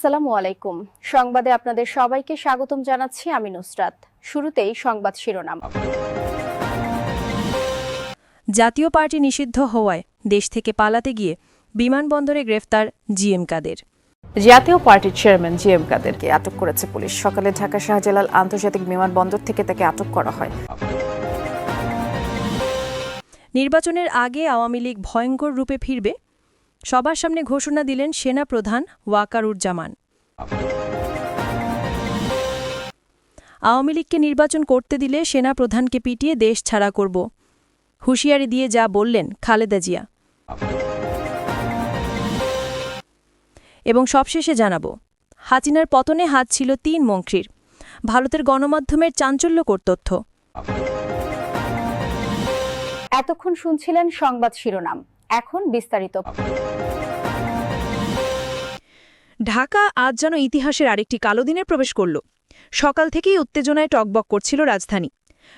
আসসালামু আলাইকুম। সংবাদে আপনাদের সবাইকে স্বাগতম জানাচ্ছি আমি নুসরাত। শুরুতেই সংবাদ শিরোনাম। জাতীয় পার্টি নিষিদ্ধ হওয়ায় দেশ থেকে পালাতে গিয়ে বিমানবন্দরে গ্রেফতার জিএম কাদের। জাতীয় পার্টির চেয়ারম্যান জি এম কাদেরকে আটক করেছে পুলিশ। সকালে ঢাকা শাহজালাল আন্তর্জাতিক বিমানবন্দর থেকে তাকে আটক করা হয়। নির্বাচনের আগে আওয়ামী লীগ ভয়ঙ্কর রূপে ফিরবে সবার সামনে ঘোষণা দিলেন সেনা প্রধান ওয়াকারুজ্জামান। আওয়ামী লীগকে নির্বাচন করতে দিলে সেনা প্রধানকে পিটিয়ে দেশ ছাড়া করব। হুঁশিয়ারি দিয়ে যা বললেন খালেদা জিয়া। এবং সবশেষে জানাব হাসিনার পতনে হাত ছিল তিন মন্ত্রীর। ভারতের গণমাধ্যমের চাঞ্চল্যকর তথ্য। এতক্ষণ শুনছিলেন সংবাদ শিরোনাম। এখন বিস্তারিত। ঢাকা আজ যেন ইতিহাসের আরেকটি কালো দিনে প্রবেশ করল। সকাল থেকেই উত্তেজনায় টকবক করছিল রাজধানী।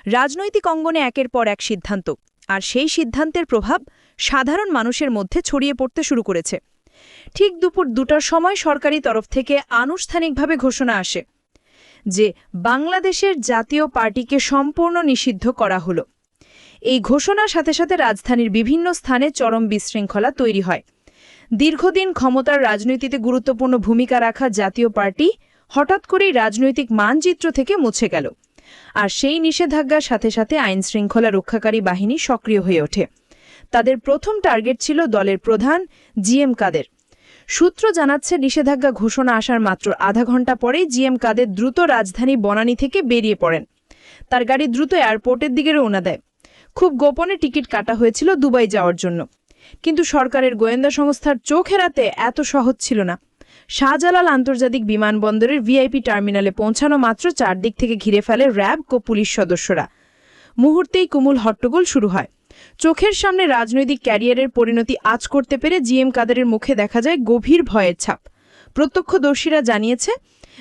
রাজনৈতিক অঙ্গনে একের পর এক সিদ্ধান্ত, আর সেই সিদ্ধান্তের প্রভাব সাধারণ মানুষের মধ্যে ছড়িয়ে পড়তে শুরু করেছে। ঠিক দুপুর দুটার সময় সরকারি তরফ থেকে আনুষ্ঠানিকভাবে ঘোষণা আসে যে বাংলাদেশের জাতীয় পার্টিকে সম্পূর্ণ নিষিদ্ধ করা হলো। এই ঘোষণার সাথে সাথে রাজধানীর বিভিন্ন স্থানে চরম বিশৃঙ্খলা তৈরি হয়। দীর্ঘদিন ক্ষমতার রাজনীতিতে গুরুত্বপূর্ণ ভূমিকা রাখা জাতীয় পার্টি হঠাৎ করেই রাজনৈতিক মানচিত্র থেকে মুছে গেল। আর সেই নিষেধাজ্ঞার সাথে সাথে আইন শৃঙ্খলা রক্ষাকারী বাহিনী সক্রিয় হয়ে ওঠে। তাদের প্রথম টার্গেট ছিল দলের প্রধান জিএম কাদের। সূত্র জানাচ্ছে, নিষেধাজ্ঞা ঘোষণা আসার মাত্র আধা ঘণ্টা পরেই জিএম কাদের দ্রুত রাজধানী বনানী থেকে বেরিয়ে পড়েন। তার গাড়ি দ্রুত এয়ারপোর্টের দিকে রওনা দেয়। খুব গোপনে টিকিট কাটা হয়েছিল দুবাই যাওয়ার জন্য। কিন্তু সরকারের গোয়েন্দা সংস্থার চোখ এড়াতে এত সহজ ছিল না। শাহজালাল আন্তর্জাতিক বিমানবন্দরের ভিআইপি টার্মিনালে পৌঁছানো মাত্র চারদিক থেকে ঘিরে ফেলে র্যাব ও পুলিশ সদস্যরা। মুহূর্তেই কুমুল হট্টগোল শুরু হয়। চোখের সামনে রাজনৈতিক ক্যারিয়ারের পরিণতি আজ করতে পেরে জিএম কাদেরের মুখে দেখা যায় গভীর ভয়ের ছাপ। প্রত্যক্ষদর্শীরা জানিয়েছে,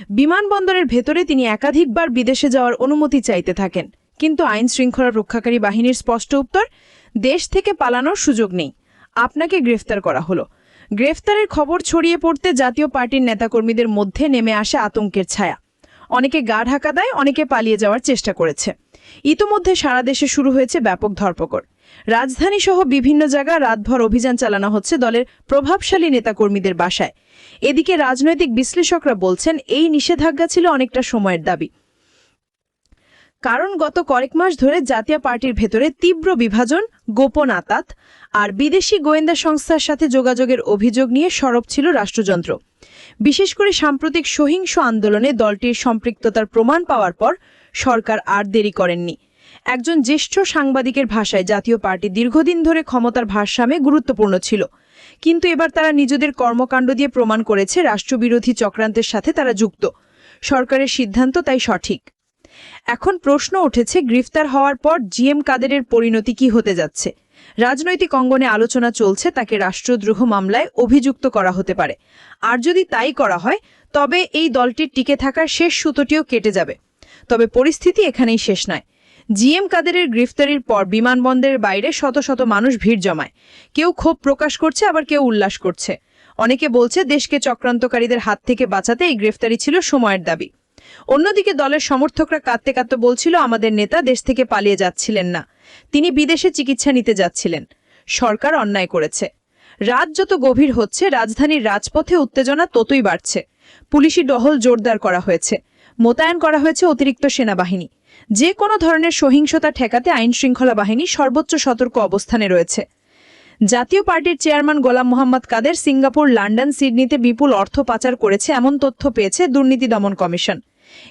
বিমানবন্দরের ভেতরে তিনি একাধিকবার বিদেশে যাওয়ার অনুমতি চাইতে থাকেন। কিন্তু আইন শৃঙ্খলা রক্ষাকারী বাহিনীর স্পষ্ট উত্তর, দেশ থেকে পালানোর সুযোগ নেই। আপনাকে গ্রেফতার করা হলো। গ্রেফতারের খবর ছড়িয়ে পড়তে জাতীয় পার্টির নেতাকর্মীদের মধ্যে নেমে আসে আতঙ্কের ছায়া। অনেকে গা ঢাকা দেয়, অনেকে পালিয়ে যাওয়ার চেষ্টা করেছে। ইতোমধ্যে সারা দেশে শুরু হয়েছে ব্যাপক ধরপকড়। রাজধানী সহ বিভিন্ন জায়গায় রাতভর অভিযান চালানো হচ্ছে দলের প্রভাবশালী নেতাকর্মীদের বাসায়। এদিকে রাজনৈতিক বিশ্লেষকরা বলছেন, এই নিষেধাজ্ঞা ছিল অনেকটা সময়ের দাবি। কারণ গত কয়েক মাস ধরে জাতীয় পার্টির ভেতরে তীব্র বিভাজন, গোপন আতাত আর বিদেশি গোয়েন্দা সংস্থার সাথে যোগাযোগের অভিযোগ নিয়ে সরব ছিল রাষ্ট্রযন্ত্র। বিশেষ করে সাম্প্রতিক সহিংস আন্দোলনে দলটির সম্পৃক্ততার প্রমাণ পাওয়ার পর সরকার আর দেরি করেননি। একজন জ্যেষ্ঠ সাংবাদিকের ভাষায় জাতীয় পার্টি দীর্ঘদিন ধরে ক্ষমতার ভারসাম্যে গুরুত্বপূর্ণ ছিল। কিন্তু এবার তারা নিজেদের কর্মকাণ্ড দিয়ে প্রমাণ করেছে, রাষ্ট্রবিরোধী চক্রান্তের সাথে তারা যুক্ত। সরকারের সিদ্ধান্ত তাই সঠিক। এখন প্রশ্ন উঠেছে, গ্রেফতার হওয়ার পর জিএম কাদেরের পরিণতি কি হতে যাচ্ছে? রাজনৈতিক অঙ্গনে আলোচনা চলছে, তাকে রাষ্ট্রদ্রোহ মামলায় অভিযুক্ত করা হতে পারে। আর যদি তাই করা হয়, তবে এই দলটির টিকে থাকার শেষ সুতোটিও কেটে যাবে। তবে পরিস্থিতি এখানেই শেষ নয়। জিএম কাদেরের গ্রেফতারির পর বিমানবন্দরের বাইরে শত শত মানুষ ভিড় জমায়। কেউ ক্ষোভ প্রকাশ করছে, আবার কেউ উল্লাস করছে। অনেকে বলছে, দেশকে চক্রান্তকারীদের হাত থেকে বাঁচাতে এই গ্রেফতারি ছিল সময়ের দাবি। অন্যদিকে দলের সমর্থকরা কাঁদতে কাঁদতে বলছিল, আমাদের নেতা দেশ থেকে পালিয়ে যাচ্ছিলেন না। তিনি বিদেশে চিকিৎসা নিতে যাচ্ছিলেন। সরকার অন্যায় করেছে। রাত যত গভীর হচ্ছে, রাজধানীর রাজপথে উত্তেজনা ততই বাড়ছে। পুলিশি ডহল জোরদার করা হয়েছে। মোতায়েন করা হয়েছে অতিরিক্ত সেনাবাহিনী। যে কোনো ধরনের সহিংসতা ঠেকাতে আইন শৃঙ্খলা বাহিনী সর্বোচ্চ সতর্ক অবস্থানে রয়েছে। জাতীয় পার্টির chairman Golam Mohammad Kader Singapore, London, সিডনিতে বিপুল অর্থ পাচার করেছে এমন তথ্য পেয়েছে দুর্নীতি দমন কমিশন।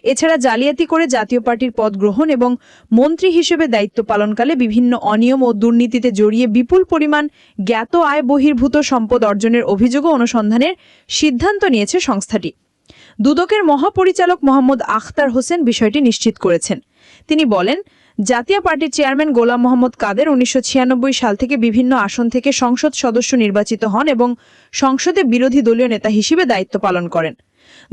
এছাড়া জালিয়াতি করে জাতীয় পার্টির পদ গ্রহণ এবং মন্ত্রী হিসেবে দায়িত্ব পালনকালে বিভিন্ন অনিয়ম ও দুর্নীতিতে জড়িয়ে বিপুল পরিমাণ জ্ঞাত আয় বহির্ভূত সম্পদ অর্জনের অভিযোগও অনুসন্ধানের সিদ্ধান্ত নিয়েছে সংস্থাটি। দুদকের মহাপরিচালক মোহাম্মদ আখতার হোসেন বিষয়টি নিশ্চিত করেছেন। তিনি বলেন, জাতীয় পার্টির চেয়ারম্যান গোলাম মোহাম্মদ কাদের উনিশশো ছিয়ানব্বই সাল থেকে বিভিন্ন আসন থেকে সংসদ সদস্য নির্বাচিত হন এবং সংসদে বিরোধী দলীয় নেতা হিসেবে দায়িত্ব পালন করেন।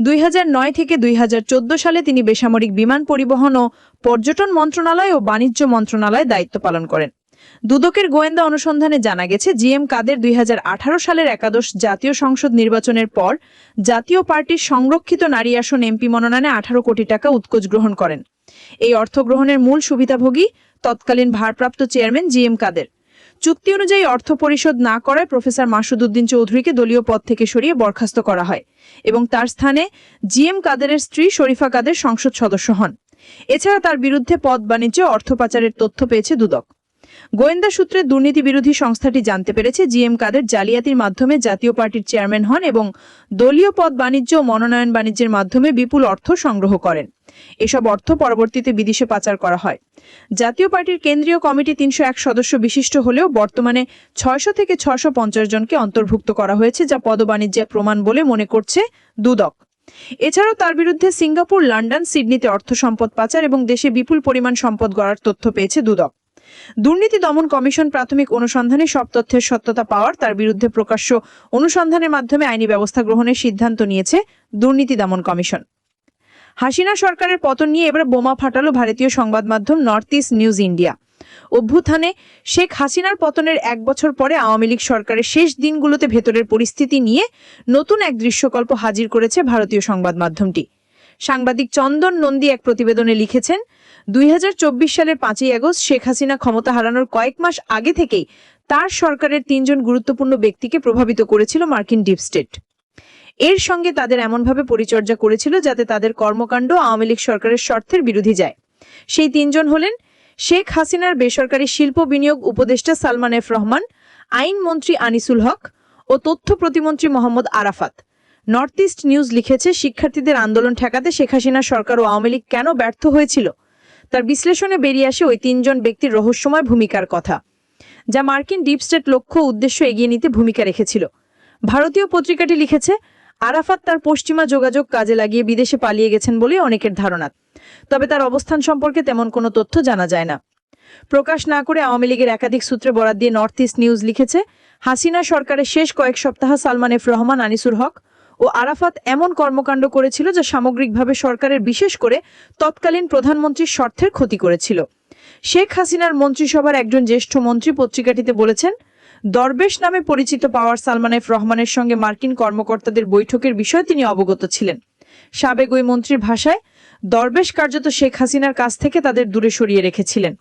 দুই হাজার নয় থেকে দুই হাজার চোদ্দ সালে তিনি বেসামরিক বিমান পরিবহন ও পর্যটন মন্ত্রণালয় ও বাণিজ্য মন্ত্রণালয়ে দায়িত্ব পালন করেন। দুদকের গোয়েন্দা অনুসন্ধানে জানা গেছে জিএম কাদের দুই হাজার আঠারো সালের একাদশ জাতীয় সংসদ নির্বাচনের পর জাতীয় পার্টির সংরক্ষিত নারী আসন এমপি মনোনয়নে আঠারো কোটি টাকা উৎকোচ গ্রহণ করেন। এই অর্থ গ্রহণের মূল সুবিধাভোগী তৎকালীন ভারপ্রাপ্ত চেয়ারম্যান জিএম কাদের। চুক্তি অনুযায়ী অর্থ পরিশোধ না করায় প্রফেসর মাসুদ উদ্দিন চৌধুরীকে দলীয় পদ থেকে সরিয়ে বরখাস্ত করা হয় এবং তার স্থানে জিএম কাদেরের স্ত্রী শরীফা কাদের সংসদ সদস্য হন। এছাড়া তার বিরুদ্ধে পদ বাণিজ্য, অর্থ পাচারের তথ্য পেয়েছে দুদক। গোয়েন্দা সূত্রে দুর্নীতি বিরোধী সংস্থাটি জানতে পেরেছে, জিএম কাদের জালিয়াতির মাধ্যমে জাতীয় পার্টির চেয়ারম্যান হন এবং দলীয় পদ বাণিজ্য ও মনোনয়ন বাণিজ্যের মাধ্যমে বিপুল অর্থ সংগ্রহ করেন। এসব অর্থ পরবর্তীতে বিদেশে পাচার করা হয়। জাতীয় পার্টির কেন্দ্রীয় কমিটি তিনশো এক সদস্য বিশিষ্ট হলেও বর্তমানে ছয়শো থেকে ছশো পঞ্চাশ জনকে অন্তর্ভুক্ত করা হয়েছে, যা পদবাণিজ্যের প্রমাণ বলে মনে করছে দুদক। এছাড়াও তার বিরুদ্ধে সিঙ্গাপুর, লন্ডন, সিডনিতে অর্থ সম্পদ পাচার এবং দেশে বিপুল পরিমাণ সম্পদ গড়ার তথ্য পেয়েছে দুদক। দুর্নীতি দমন কমিশন প্রাথমিক অনুসন্ধানে সব তথ্যের সত্যতা পাওয়ার তার বিরুদ্ধে প্রকাশ্য অনুসন্ধানের মাধ্যমে আইনি ব্যবস্থা গ্রহণের সিদ্ধান্ত নিয়েছে দুর্নীতি দমন কমিশন। হাসিনা সরকারের পতন নিয়ে এবার বোমা ফাটালো ভারতীয় সংবাদ মাধ্যম নর্থ ইস্ট নিউজ ইন্ডিয়া। অভ্যুত্থানে শেখ হাসিনার পতনের এক বছর পরে আওয়ামী লীগ সরকারের শেষ দিনগুলোতে ভেতরের পরিস্থিতি নিয়ে নতুন এক দৃশ্যকল্প হাজির করেছে ভারতীয় সংবাদ মাধ্যমটি। সাংবাদিক চন্দন নন্দী এক প্রতিবেদনে লিখেছেন দুই হাজার চব্বিশ সালের পাঁচই আগস্ট শেখ হাসিনা ক্ষমতা হারানোর কয়েক মাস আগে থেকেই তার সরকারের তিনজন গুরুত্বপূর্ণ ব্যক্তিকে প্রভাবিত করেছিল মার্কিন ডিপ স্টেট। এর সঙ্গে তাদের এমনভাবে পরিচর্যা করেছিল যাতে তাদের কর্মকাণ্ড আওয়ামী লীগ সরকারের স্বার্থের বিরোধী যায়। সেই তিনজন হলেন শেখ হাসিনার বেসরকারি শিল্প বিনিয়োগ উপদেষ্টা সালমান এফ রহমান আইনমন্ত্রী আনিসুল হক ও তথ্য প্রতিমন্ত্রী Mohammad Arafat. North East News লিখেছে, শিক্ষার্থীদের আন্দোলন ঠেকাতে শেখ হাসিনা সরকার ও আওয়ামী লীগ কেন ব্যর্থ হয়েছিল? তার বিশ্লেষণে বেরিয়ে আসে ওই তিনজন ব্যক্তির রহস্যময় ভূমিকার কথা, যা মার্কিন ডিপ স্টেট লক্ষ্য উদ্দেশ্য এগিয়ে নিতে ভূমিকা রেখেছিল। ভারতীয় পত্রিকাটি লিখেছে, আরাফাত তার পশ্চিমা যোগাযোগ কাজে লাগিয়ে বিদেশে পালিয়ে গেছেন বলে অনেকের ধারণা। তবে তার অবস্থান সম্পর্কে তেমন কোনো তথ্য জানা যায় না। প্রকাশ না করে আওয়ামী লীগের একাধিক সূত্রে বরাদ দিয়ে নর্থ ইস্ট নিউজ লিখেছে, হাসিনা সরকারের শেষ কয়েক সপ্তাহ সালমান এফ রহমান, আনিসুর হক ও আরাফাত এমন কর্মকাণ্ড করেছিল যা সামগ্রিকভাবে সরকারের বিশেষ করে তৎকালীন প্রধানমন্ত্রীর স্বার্থের ক্ষতি করেছিল। শেখ হাসিনার মন্ত্রিসভার একজন জ্যেষ্ঠ মন্ত্রী পত্রিকাটিতে বলেছেন, দরবেশ নামে পরিচিত পাওয়ার সালমান এফ রহমানের সঙ্গে মার্কিন কর্মকর্তাদের বৈঠকের বিষয়ে তিনি অবগত ছিলেন। সাবেক ওই মন্ত্রীর ভাষায়, দরবেশ কার্যত শেখ হাসিনার কাছ থেকে তাদের দূরে সরিয়ে রেখেছিলেন।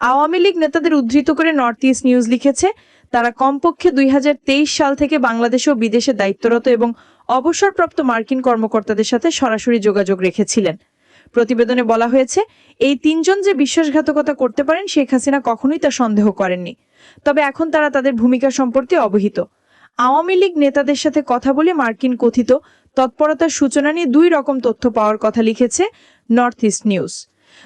আওয়ামী লীগ নেতাদের উদ্ধৃত করে নর্থ ইস্ট নিউজ লিখেছে তারা কমপক্ষে দুই হাজার তেইশ সাল থেকে বাংলাদেশে ও বিদেশে দায়িত্বরত এবং অবসরপ্রাপ্ত মার্কিন কর্মকর্তাদের সাথে সরাসরি যোগাযোগ রেখেছিলেন। প্রতিবেদনে বলা হয়েছে, এই তিনজন যে বিশ্বাসঘাতকতা করতে পারেন, শেখ হাসিনা কখনোই তা সন্দেহ করেননি। তবে এখন তারা তাদের ভূমিকা সম্পর্কে অবহিত। আওয়ামী লীগ নেতাদের সাথে কথা বলে মার্কিন কথিত তৎপরতার সূচনা নিয়ে দুই রকম তথ্য পাওয়ার কথা লিখেছে নর্থ ইস্ট নিউজ।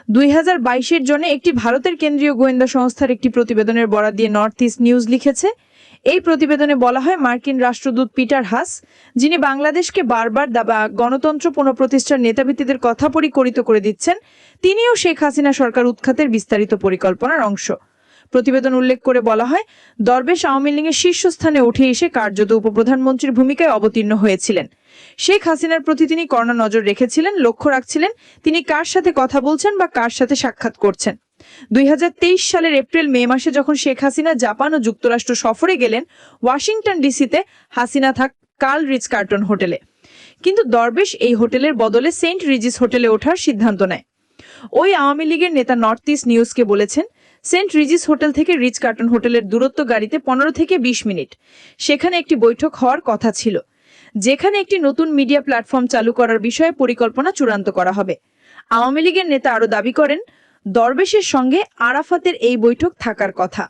দুই হাজার বাইশের জন্য একটি ভারতের কেন্দ্রীয় গোয়েন্দা সংস্থার একটি প্রতিবেদনের বরাদ দিয়ে নর্থ ইস্ট নিউজ লিখেছে। এই প্রতিবেদনে বলা হয়, মার্কিন রাষ্ট্রদূত পিটার হাস, যিনি বাংলাদেশকে বারবার দাবা গণতন্ত্র পুনঃপ্রতিষ্ঠার নেতাভিত্তিদের কথা পরিকরিত করে দিচ্ছেন, তিনিও শেখ হাসিনা সরকার উৎখাতের বিস্তারিত পরিকল্পনার অংশ। প্রতিবেদন উল্লেখ করে বলা হয়, দরবেশ আওয়ামী লীগের শীর্ষস্থানে উঠে এসে কার্যত উপপ্রধানমন্ত্রীর ভূমিকায় অবতীর্ণ হয়েছিলেন। শেখ হাসিনার প্রতি তিনি কড়া নজর রেখেছিলেন, লক্ষ্য রাখছিলেন তিনি কার সাথে কথা বলছেন বা কার সাথে সাক্ষাৎ করছেন। দুই হাজার তেইশ সালের এপ্রিল, মে মাসে যখন শেখ হাসিনা জাপান ও যুক্তরাষ্ট্র সফরে গেলেন, ওয়াশিংটন ডিসিতে হাসিনা থাক কার্ল রিচ কার্টন হোটেলে। কিন্তু দরবেশ এই হোটেলের বদলে সেন্ট রিজিস হোটেলে ওঠার সিদ্ধান্ত নেয়। ওই আওয়ামী লীগের নেতা নর্থ ইস্ট নিউজকে বলেছেন, সেন্ট রিজিস হোটেল থেকে রিচ কার্টন হোটেলের দূরত্ব গাড়িতে পনেরো থেকে বিশ মিনিট। সেখানে একটি বৈঠক হওয়ার কথা ছিল। যেখানে একটি নতুন মিডিয়া প্ল্যাটফর্ম চালু করার বিষয়ে পরিকল্পনা চূড়ান্ত করা হবে। আওয়ামী লীগের নেতা আরও দাবি করেন, দরবেশের সঙ্গে আরাফাতের এই বৈঠক থাকার কথা।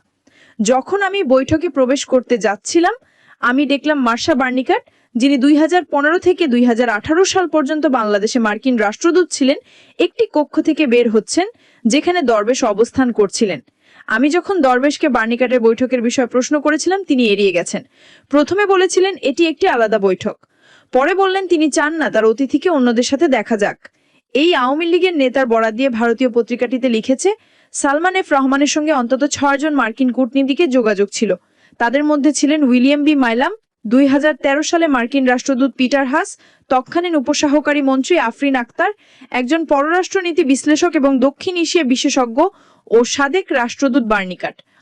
যখন আমি বৈঠকে প্রবেশ করতে যাচ্ছিলাম, আমি দেখলাম মার্শা বার্নিকাট, যিনি দুই হাজার পনেরো থেকে দুই হাজার আঠারো সাল পর্যন্ত বাংলাদেশে মার্কিন রাষ্ট্রদূত ছিলেন, একটি কক্ষ থেকে বের হচ্ছেন, যেখানে দরবেশ অবস্থান করছিলেন। আমি যখন দরবেশকে বার্নিকাটের বৈঠকের বিষয়ে প্রশ্ন করেছিলাম, তিনি এড়িয়ে গেছেন। প্রথমে বলেছিলেন, এটি একটি আলাদা বৈঠক। পরে বললেন, তিনি চান না, তার অতিথিকে অন্যদের সাথে দেখা যাক। এই আওয়ামী লীগের নেতার বরাদ দিয়ে ভারতীয় পত্রিকাটিতে লিখেছে, সালমান এফ রহমানের সঙ্গে অন্তত ছয়জন মার্কিন কূটনীতিকে যোগাযোগ ছিল। তাদের মধ্যে ছিলেন উইলিয়াম বি. মাইলাম, দুই হাজার তেরো সালে মার্কিন রাষ্ট্রদূত পিটার হাস তৎকালীন উপসহকারী মন্ত্রী আফরিন আক্তার একজন পররাষ্ট্রনীতি বিশ্লেষক এবং দক্ষিণ এশিয়া বিশেষজ্ঞ ও সাদেক রাষ্ট্রদূত বার্নিকাট।